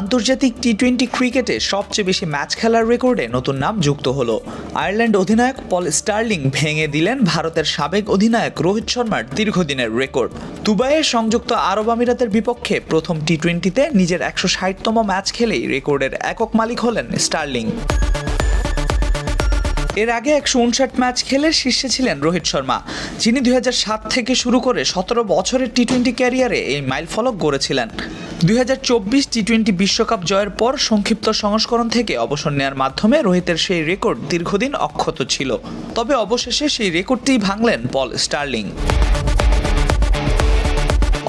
আন্তর্জাতিক T twenty ক্রিকেটে সবচেয়ে বেশি ম্যাচ খেলার রেকর্ডে নতুন নাম যুক্ত হল। আয়ারল্যান্ড অধিনায়ক পল স্টার্লিং ভেঙে দিলেন ভারতের সাবেক অধিনায়ক রোহিত শর্মার দীর্ঘদিনের রেকর্ড। দুবাইয়ে সংযুক্ত আরব আমিরাতের বিপক্ষে প্রথম টি টোয়েন্টিতে নিজের একশো ষাটতম ম্যাচ খেলেই রেকর্ডের একক মালিক হলেন স্টার্লিং। এর আগে একশো উনষাট ম্যাচ খেলে শীর্ষে ছিলেন রোহিত শর্মা, যিনি দুই হাজার সাত থেকে শুরু করে সতেরো বছরের টি টোয়েন্টি ক্যারিয়ারে এই মাইলফলক গড়েছিলেন। দুই টি টোয়েন্টি বিশ্বকাপ জয়ের পর সংক্ষিপ্ত সংস্করণ থেকে অবসর নেওয়ার মাধ্যমে রোহিতের সেই রেকর্ড দীর্ঘদিন অক্ষত ছিল। তবে অবশেষে সেই রেকর্ডটি ভাঙলেন পল স্টার্লিং।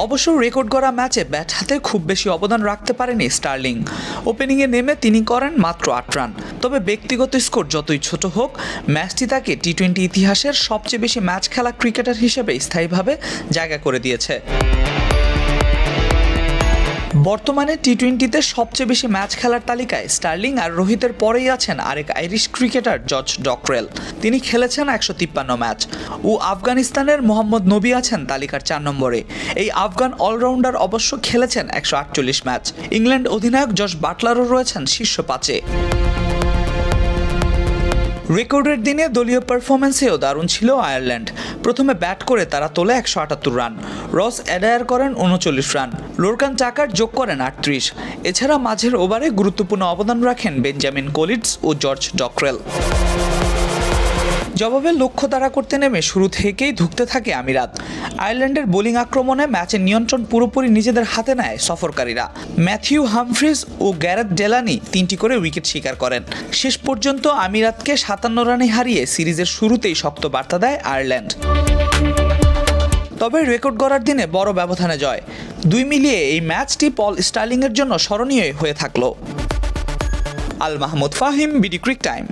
অবশ্য রেকর্ড করা ম্যাচে ব্যাট হাতে খুব বেশি অবদান রাখতে পারেনি স্টার্লিং। ওপেনিংয়ে নেমে তিনি করেন মাত্র আট রান। তবে ব্যক্তিগত স্কোর যতই ছোট হোক, ম্যাচটি তাকে টি টোয়েন্টি ইতিহাসের সবচেয়ে বেশি ম্যাচ খেলা ক্রিকেটার হিসেবে স্থায়ীভাবে জায়গা করে দিয়েছে। বর্তমানে টি টোয়েন্টিতে সবচেয়ে বেশি ম্যাচ খেলার তালিকায় স্টার্লিং আর রোহিতের পরেই আছেন আরেক আইরিশ ক্রিকেটার জর্জ ডকরেল। তিনি খেলেছেন একশো তিপ্পান্ন ম্যাচ। ও আফগানিস্তানের মোহাম্মদ নবী আছেন তালিকার চার নম্বরে। এই আফগান অলরাউন্ডার অবশ্য খেলেছেন একশো আটচল্লিশ ম্যাচ। ইংল্যান্ড অধিনায়ক জশ বাটলারও রয়েছেন শীর্ষ পাঁচে। রেকর্ডের দিনে দলীয় পারফরমেন্সেও দারুণ ছিল আয়ারল্যান্ড। প্রথমে ব্যাট করে তারা তোলে একশো আটাত্তর রান। রস অ্যাডায়ার করেন উনচল্লিশ রান। লোরকান চাকার যোগ করেন আটত্রিশ। এছাড়া মাঝের ওভারে গুরুত্বপূর্ণ অবদান রাখেন বেঞ্জামিন কোলিডস ও জর্জ ডক্রেল। জবাবে লক্ষ্য তাড়া করতে নেমে শুরু থেকেই ধুঁকতে থাকে আমিরাত। আয়ারল্যান্ডের বোলিং আক্রমণে ম্যাচের নিয়ন্ত্রণ পুরোপুরি নিজেদের হাতে নেয় সফরকারীরা। ম্যাথিউ হামফ্রিজ ও গ্যারেথ ডেলানি তিনটি করে উইকেট শিকার করেন। শেষ পর্যন্ত আমিরাতকে সাতান্ন রানে হারিয়ে সিরিজের শুরুতেই শক্ত বার্তা দেয় আয়ারল্যান্ড। তবে রেকর্ড গড়ার দিনে বড় ব্যবধানে জয়। দুই মিলিয়ে এই ম্যাচটি পল স্টার্লিংয়ের জন্য স্মরণীয় হয়ে থাকল। Al Mahmud Fahim, BD cric time.